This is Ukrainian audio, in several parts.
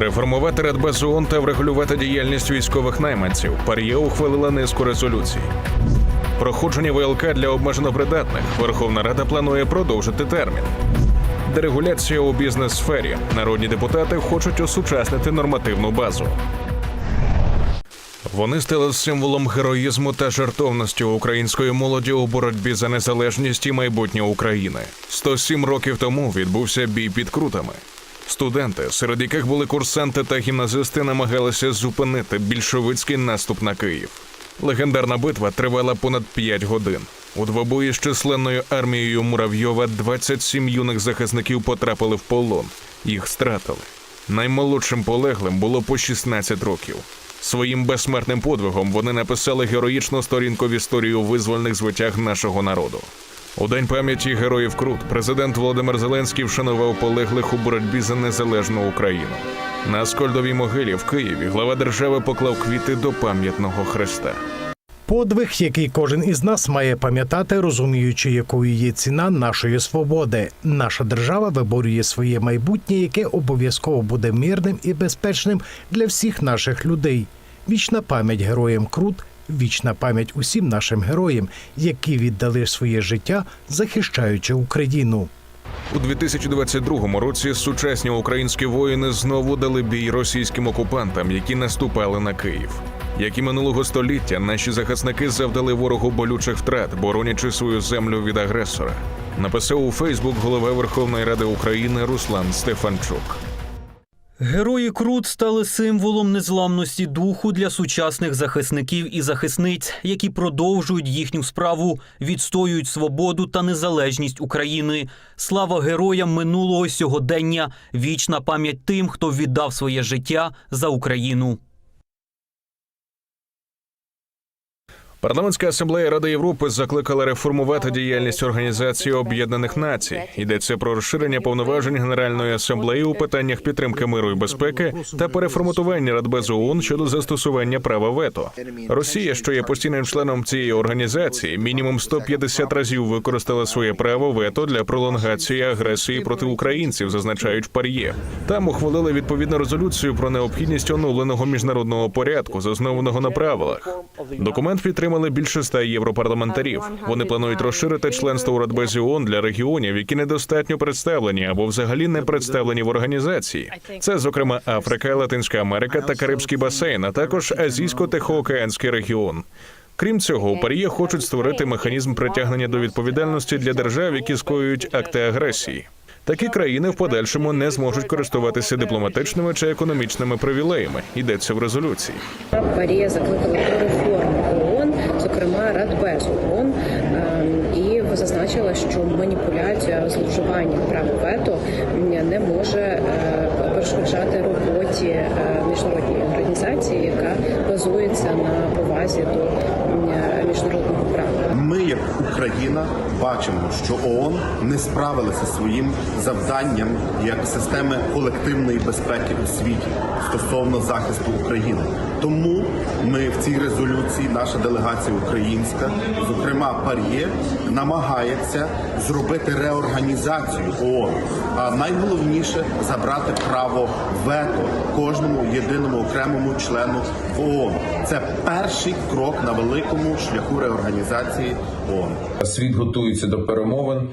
Реформувати Радбез ООН та врегулювати діяльність військових найманців. Пар'є ухвалила низку резолюцій. Проходження ВЛК для обмежено придатних. Верховна Рада планує продовжити термін. Дерегуляція у бізнес-сфері. Народні депутати хочуть осучаснити нормативну базу. Вони стали символом героїзму та жертовності української молоді у боротьбі за незалежність і майбутнє України. 107 років тому відбувся бій під крутами. Студенти, серед яких були курсанти та гімназисти, намагалися зупинити більшовицький наступ на Київ. Легендарна битва тривала понад 5 годин. У двобої з численною армією Муравйова 27 юних захисників потрапили в полон. Їх стратили. Наймолодшим полеглим було по 16 років. Своїм безсмертним подвигом вони написали героїчну сторінку в історію визвольних звитяг нашого народу. У день пам'яті героїв Крут президент Володимир Зеленський вшанував полеглих у боротьбі за незалежну Україну. На Скольдовій могилі в Києві глава держави поклав квіти до пам'ятного хреста. Подвиг, який кожен із нас має пам'ятати, розуміючи, якою є ціна нашої свободи. Наша держава виборює своє майбутнє, яке обов'язково буде мирним і безпечним для всіх наших людей. Вічна пам'ять героям Крут, вічна пам'ять усім нашим героям, які віддали своє життя, захищаючи Україну. У 2022 році сучасні українські воїни знову дали бій російським окупантам, які наступали на Київ. Як і минулого століття, наші захисники завдали ворогу болючих втрат, боронячи свою землю від агресора. Написав у Фейсбук голова Верховної Ради України Руслан Стефанчук. Герої Крут стали символом незламності духу для сучасних захисників і захисниць, які продовжують їхню справу, відстоюють свободу та незалежність України. Слава героям минулого сьогодення, вічна пам'ять тим, хто віддав своє життя за Україну. Парламентська асамблея Ради Європи закликала реформувати діяльність Організації Об'єднаних Націй. Йдеться про розширення повноважень Генеральної асамблеї у питаннях підтримки миру і безпеки та переформатування Радбезу ООН щодо застосування права вето. Росія, що є постійним членом цієї організації, мінімум 150 разів використала своє право вето для пролонгації агресії проти українців, зазначають пар'є. Там ухвалили відповідну резолюцію про необхідність оновленого міжнародного порядку, заснованого на правилах. Документ підтримали більше ста європарламентарів. Вони планують розширити членство у Радбезі ООН для регіонів, які недостатньо представлені або взагалі не представлені в організації. Це, зокрема, Африка, Латинська Америка та Карибський басейн, а також Азійсько-Тихоокеанський регіон. Крім цього, у Паріє хочуть створити механізм притягнення до відповідальності для держав, які скоюють акти агресії. Такі країни в подальшому не зможуть користуватися дипломатичними чи економічними привілеями. Йдеться в резолюції. Парія закликала до реформи ООН, зокрема Радбезу ООН, ем, і зазначила, що маніпуляція зловживання права вето не може е, перешкоджати роботі е, міжнародної організації, яка базується на повазі до міжнародного як Україна, бачимо, що ООН не справилася своїм завданням як системи колективної безпеки у світі стосовно захисту України. Тому ми в цій резолюції, наша делегація українська, зокрема Пар'є, намагається зробити реорганізацію ООН. А найголовніше забрати право вето кожному єдиному окремому члену ООН. Це перший крок на великому шляху реорганізації ООН. Світ готується до перемовин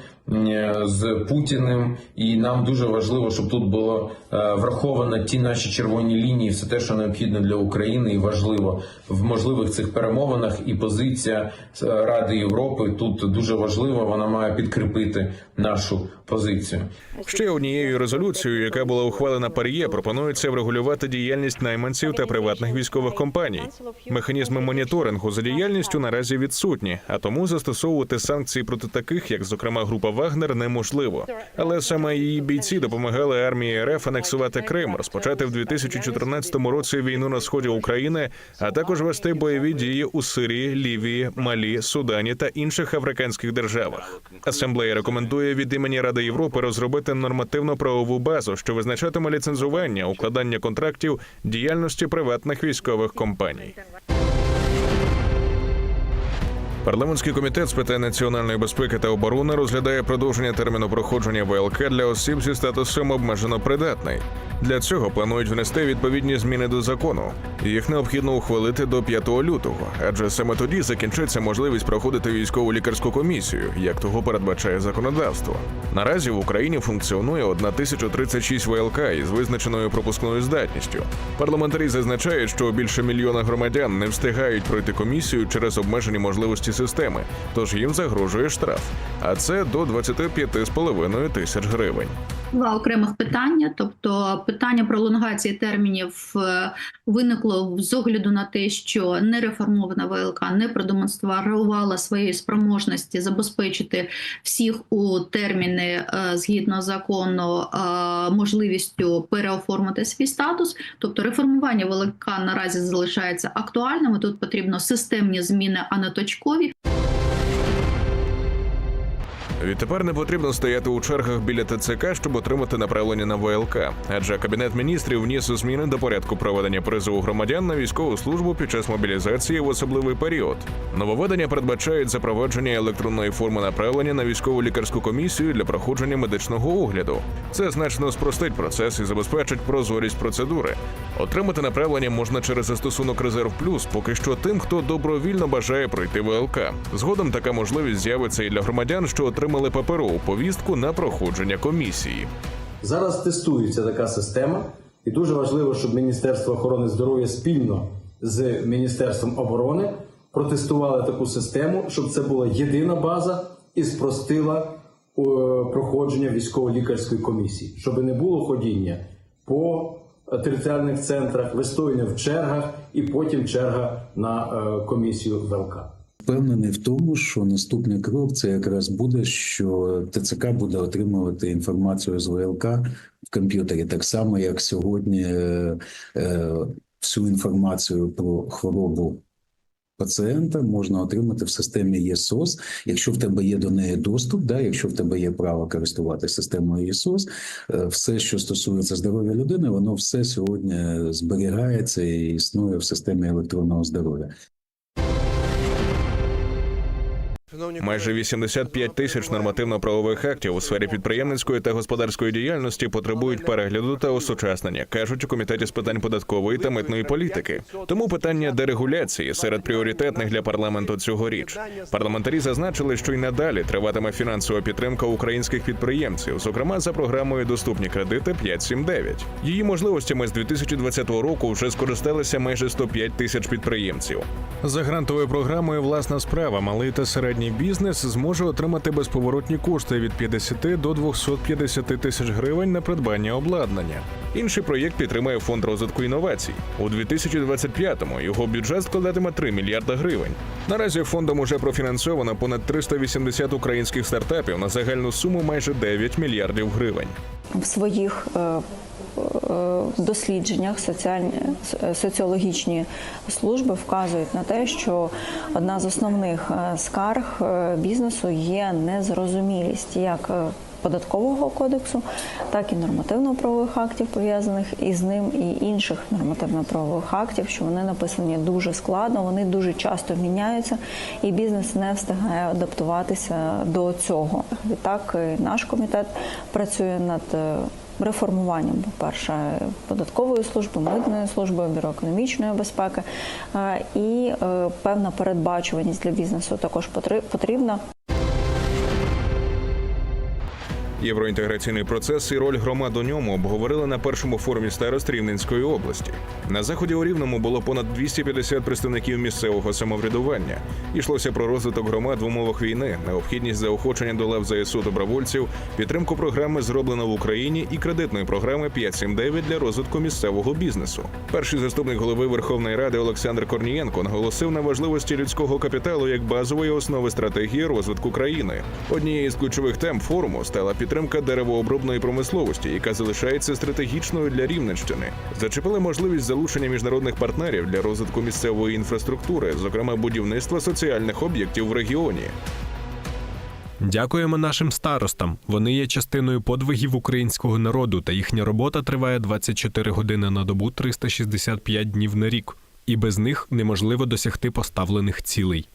з Путіним, і нам дуже важливо, щоб тут було е, враховано ті наші червоні лінії, все те, що необхідно для України, і важливо в можливих цих перемовинах. І позиція е, Ради Європи тут дуже важлива. Вона має підкріпити нашу позицію. Ще однією резолюцією, яка була ухвалена Пар'є, пропонується врегулювати діяльність найманців та приватних військових компаній. Механізми моніторингу за діяльністю наразі відсутні, а тому застосовувати санкції проти таких, як зокрема група Вагнер, неможливо. Але саме її бійці допомагали армії РФ анексувати Крим, розпочати в 2014 році війну на сході України, а також вести бойові дії у Сирії, Лівії, Малі, Судані та інших африканських державах. Асамблея рекомендує від імені Ради Європи розробити нормативно-правову базу, що визначатиме ліцензування, укладання контрактів діяльності приватних військових компаній. Парламентський комітет з питань національної безпеки та оборони розглядає продовження терміну проходження ВЛК для осіб зі статусом обмежено придатний. Для цього планують внести відповідні зміни до закону. Їх необхідно ухвалити до 5 лютого, адже саме тоді закінчиться можливість проходити військову лікарську комісію, як того передбачає законодавство. Наразі в Україні функціонує 1036 ВЛК із визначеною пропускною здатністю. Парламентарі зазначають, що більше мільйона громадян не встигають пройти комісію через обмежені можливості системи, тож їм загрожує штраф, а це до 25,5 тисяч гривень. Два окремих питання, тобто питання пролонгації термінів е, виникло з огляду на те, що нереформована ВЛК не продемонструвала своєї спроможності забезпечити всіх у терміни е, згідно закону е, можливістю переоформити свій статус. Тобто реформування ВЛК наразі залишається актуальним. Тут потрібно системні зміни, а не точкові. Відтепер не потрібно стояти у чергах біля ТЦК, щоб отримати направлення на ВЛК, адже кабінет міністрів вніс зміни до порядку проведення призову громадян на військову службу під час мобілізації в особливий період. Нововведення передбачають запровадження електронної форми направлення на військову лікарську комісію для проходження медичного огляду. Це значно спростить процес і забезпечить прозорість процедури. Отримати направлення можна через застосунок Резерв Плюс, поки що тим, хто добровільно бажає пройти ВЛК. Згодом така можливість з'явиться і для громадян, що отримали паперову повістку на проходження комісії. Зараз тестується така система, і дуже важливо, щоб Міністерство охорони здоров'я спільно з Міністерством оборони протестували таку систему, щоб це була єдина база і спростила е, проходження військово-лікарської комісії, щоб не було ходіння по територіальних центрах, вистояння в чергах і потім черга на е, комісію ВЛК. Впевнений в тому, що наступний крок це якраз буде, що ТЦК буде отримувати інформацію з ВЛК в комп'ютері, так само як сьогодні е, е, всю інформацію про хворобу пацієнта можна отримати в системі ЄСОС, якщо в тебе є до неї доступ, да, якщо в тебе є право користуватися системою ЄСОС, е, все, що стосується здоров'я людини, воно все сьогодні зберігається і існує в системі електронного здоров'я. Майже 85 тисяч нормативно-правових актів у сфері підприємницької та господарської діяльності потребують перегляду та осучаснення, кажуть у комітеті з питань податкової та митної політики. Тому питання дерегуляції серед пріоритетних для парламенту цьогоріч. Парламентарі зазначили, що й надалі триватиме фінансова підтримка українських підприємців, зокрема за програмою Доступні кредити 579». Її можливостями з 2020 року вже скористалися майже 105 тисяч підприємців. За грантовою програмою власна справа малий та середній бізнес зможе отримати безповоротні кошти від 50 до 250 тисяч гривень на придбання обладнання. Інший проєкт підтримує фонд розвитку інновацій. У 2025-му його бюджет складатиме 3 мільярда гривень. Наразі фондом уже профінансовано понад 380 українських стартапів на загальну суму майже 9 мільярдів гривень. в своїх е, дослідженнях соціальні соціологічні служби вказують на те, що одна з основних е, скарг е, бізнесу є незрозумілість як е, податкового кодексу, так і нормативно-правових актів пов'язаних із ним, і інших нормативно-правових актів, що вони написані дуже складно, вони дуже часто міняються, і бізнес не встигає адаптуватися до цього. Відтак, наш комітет працює над реформуванням, по-перше, податкової служби, митної служби, бюро економічної безпеки, і е, певна передбачуваність для бізнесу також потрібна. Євроінтеграційний процес і роль громад у ньому обговорили на першому форумі старост Рівненської області. На заході у Рівному було понад 250 представників місцевого самоврядування. Йшлося про розвиток громад в умовах війни, необхідність заохочення до лав ЗСУ добровольців, підтримку програми зроблено в Україні і кредитної програми 579 для розвитку місцевого бізнесу. Перший заступник голови Верховної Ради Олександр Корнієнко наголосив на важливості людського капіталу як базової основи стратегії розвитку країни. Однією з ключових тем форуму стала підтримка деревообробної промисловості, яка залишається стратегічною для Рівненщини. Зачепили можливість залучення міжнародних партнерів для розвитку місцевої інфраструктури, зокрема будівництва соціальних об'єктів в регіоні. Дякуємо нашим старостам. Вони є частиною подвигів українського народу, та їхня робота триває 24 години на добу, 365 днів на рік. І без них неможливо досягти поставлених цілей.